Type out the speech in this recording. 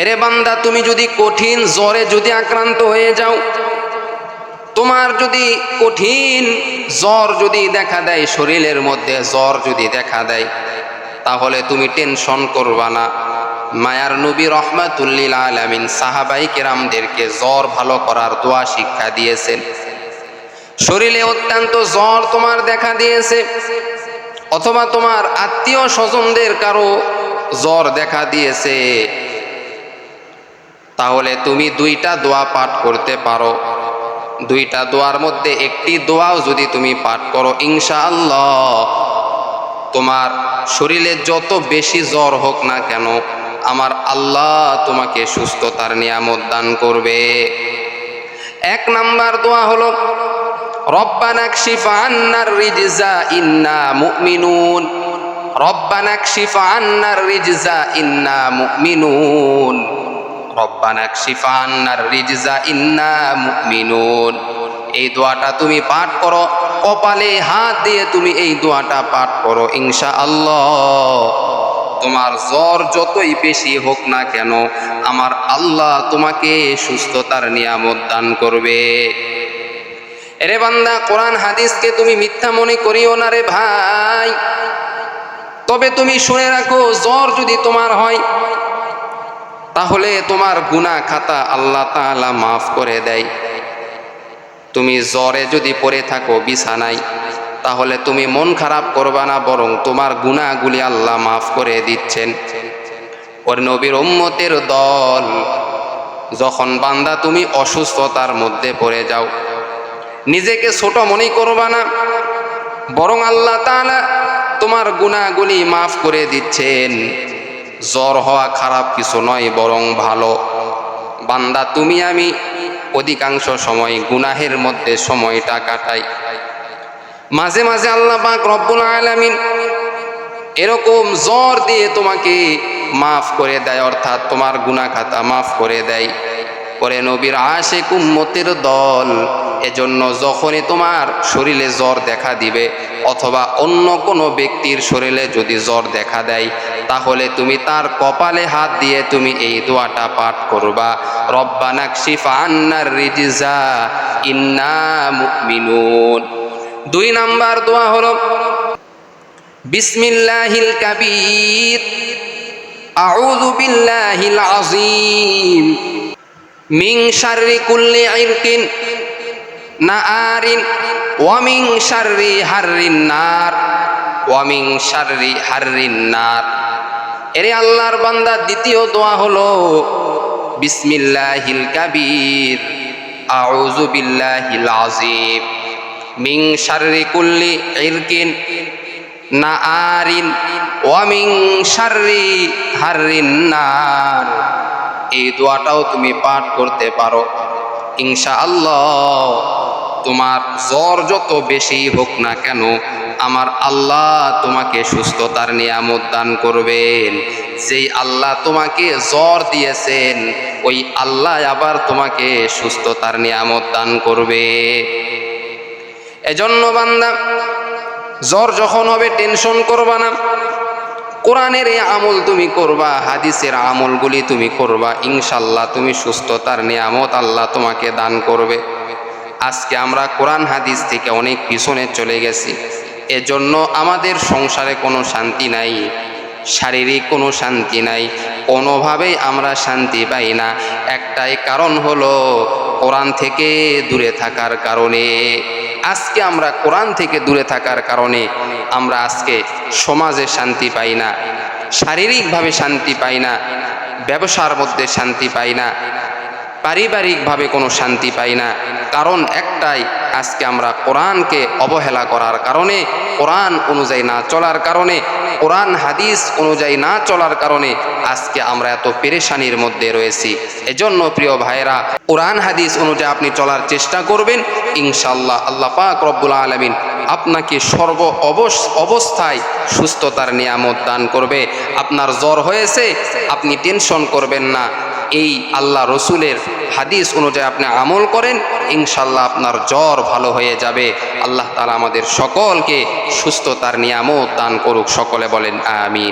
এরে বান্দা, তুমি যদি কঠিন জ্বরে যদি আক্রান্ত হয়ে যাও, তোমার যদি কঠিন জ্বর যদি দেখা দেয়, শরীরের মধ্যে জ্বর যদি দেখা দেয়, তাহলে তুমি টেনশন করবা না। মায়ার নবী রহমাতুল্লিল আলামিন সাহাবাই কেরামদেরকে জ্বর ভালো করার দোয়া শিক্ষা দিয়েছেন। শরীরে অত্যন্ত জ্বর তোমার দেখা দিয়েছে, অথবা তোমার আত্মীয় স্বজনদের কারও জ্বর দেখা দিয়েছে। তাহলে তুমি দুইটা দোয়া পাঠ করতে পারো। দুইটা দোয়ার মধ্যে একটি দোয়াও যদি তুমি পাঠ করো, ইনশাআল্লাহ। তোমার শরীরে যত বেশি জ্বর হোক না কেন, আমার আল্লাহ তোমাকে সুস্থতার নিয়ামত দান করবে। এক নাম্বার দোয়া হলো, রব্বানা কশিফা আন্নার রিজজা ইন্না মুমিনুন। রব্বানা কশিফা আন্নার রিজজা ইন্না মুমিনুন। রব্বানা কশিফা আন্নার রিজজা ইন্না মুমিনুন। এই দোয়াটা তুমি পাঠ করো, কপালে হাত দিয়ে তুমি এই দোয়াটা পাঠ করো ইনশা আল্লাহ তোমার জ্বর যতই বেশি হোক না কেন, আমার আল্লাহ তোমাকে সুস্থতার নিয়ামত দান করবে। এরে বান্দা, কোরআন হাদিসকে তুমি মিথ্যা মনে করিও না রে ভাই। তবে তুমি শুনে রাখো, জ্বর যদি তোমার হয় তাহলে তোমার গুনাহ খাতা আল্লাহ তাআলা মাফ করে দেয়। তুমি জ্বরে যদি পড়ে থাকো, বিছানায়, তাহলে তুমি মন খারাপ করবা না, বরং তোমার গুণাগুলি আল্লাহ মাফ করে দিচ্ছেন। ওর নবীর উম্মতের দল, যখন বান্দা তুমি অসুস্থতার মধ্যে পড়ে যাও, নিজেকে ছোট মনে করবা না, বরং আল্লাহ তাআলা তোমার গুণাগুলি মাফ করে দিচ্ছেন। জ্বর হওয়া খারাপ কিছু নয়, বরং ভালো। বান্দা, তুমি আমি অধিকাংশ সময় গুনাহের মধ্যে সময়টা কাটাই। মাঝে মাঝে আল্লাহ পাক রব্বুল আলামিন এরকম জ্বর দিয়ে তোমাকে মাফ করে দেয়, অর্থাৎ তোমার গুনাহ খাতা মাফ করে দেয়। পরে নবীর আশেক উম্মতের দল এজন্য যখনই তোমার শরীরে জ্বর দেখা দিবে অথবা অন্য কোনো ব্যক্তির শরীরে যদি জ্বর দেখা দেয়, তাহলে তুমি তার কপালে হাত দিয়ে তুমি এই দোয়াটা পাঠ করবা। রব্বানাক শিফা আন্নার রিজিজা ইন্না মুমিনুন। দুই নাম্বার দোয়া হলো, বিসমিল্লাহিল কাবীর, আউযু বিল্লাহিল আযীম মিং শাররি কুল্লি ইরকিন। নাআরিন, ওয়া মিং শাররি হাররিন নার, ওয়া মিং শাররি হাররিন নার। এরে আল্লাহর বান্দা, দ্বিতীয় দোয়া হলো, বিসমিল্লাহিল কাবীর, আউযু বিল্লাহিল আযীম। মিং শাররি কুল্লি ইরকিন, নাআরিন, ওয়া মিং শাররি হাররিন নার। এই দোয়াটাও তুমি পাঠ করতে পারো। ইনশাআল্লাহ। তোমার জ্বর যত বেশি হোক না কেন, আমার আল্লাহ তোমাকে সুস্থতার নিয়ামত দান করবেন। যেই আল্লাহ তোমাকে জ্বর দিয়েছেন, ওই আল্লাহ আবার তোমাকে সুস্থতার নিয়ামত দান করবে। এজন্য বান্দা, জ্বর যখন হবে, টেনশন করবা না। কোরআনের এই আমল তুমি করবা, হাদিসের আমলগুলি তুমি করবা ইনশাল্লাহ তুমি সুস্থতার নিয়ামত আল্লাহ তোমাকে দান করবে। আজকে আমরা কোরআন হাদিস থেকে অনেক পিছনে চলে গেছি। এজন্য আমাদের সংসারে কোনো শান্তি নাই, শারীরিক কোনো শান্তি নাই, কোনোভাবেই আমরা শান্তি পাই না। একটাই কারণ হলো কোরআন থেকে দূরে থাকার কারণে। আজকে আমরা কোরআন থেকে দূরে থাকার কারণে আমরা আজকে সমাজে শান্তি পাই না, শারীরিকভাবে শান্তি পাই না, ব্যবসার মধ্যে শান্তি পাই না পারিবারিকভাবে কোনো শান্তি পাই না। কারণ একটাই, আজকে আমরা কোরআনকে অবহেলা করার কারণে, কোরআন অনুযায়ী না চলার কারণে, কোরআন হাদিস অনুযায়ী না চলার কারণে আজকে আমরা এত পেরেশানির মধ্যে রয়েছি। এজন্য প্রিয় ভাইয়েরা, কোরআন হাদিস অনুযায়ী আপনি চলার চেষ্টা করবেন। ইনশাল্লাহ আল্লাহ পাক রব্বুল আলমিন আপনাকে সর্ব অবস্থায় সুস্থতার নিয়ামত দান করবে। আপনার জ্বর হয়েছে, আপনি টেনশন করবেন না। এই আল্লাহ রসুলের হাদিস অনুযায়ী আপনি আমল করেন ইনশাল্লাহ আপনার জ্বর ভালো হয়ে যাবে। আল্লাহ তালা আমাদের সকলকে সুস্থতার নিয়ামত দান করুক। সকলে বলেন, আমিন।